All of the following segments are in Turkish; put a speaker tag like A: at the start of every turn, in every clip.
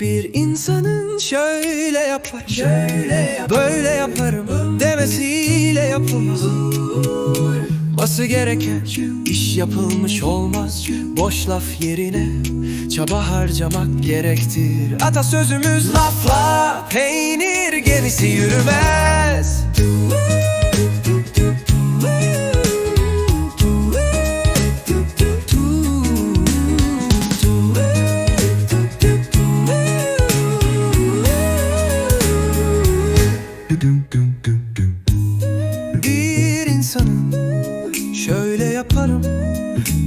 A: Bir insanın şöyle yapar, şöyle yapar, böyle yaparım demesiyle yapılmaz. Bası gereken iş yapılmış olmaz. Boş laf yerine çaba harcamak gerektir. Atasözümüz lafla peynir gemisi yürümez Bir insanın şöyle yaparım,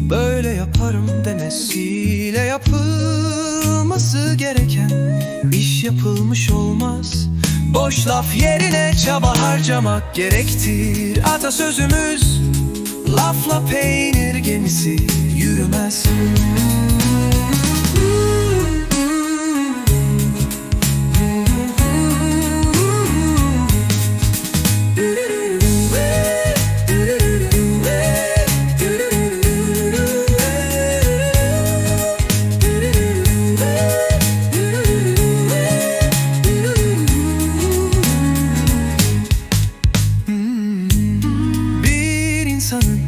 A: böyle yaparım demesiyle yapılması gereken iş yapılmış olmaz. Boş laf yerine çaba harcamak gerektir. Atasözümüz lafla peynir gemisi insanın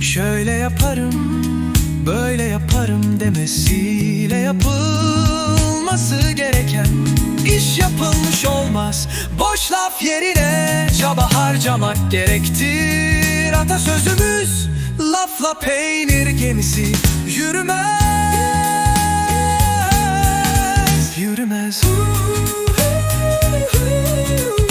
A: Şöyle yaparım, böyle yaparım demesiyle yapılması gereken iş yapılmış olmaz. Boş laf yerine çaba harcamak gerektir. Atasözümüz lafla peynir gemisi yürümez. Yürümez. Ooh, ooh, ooh.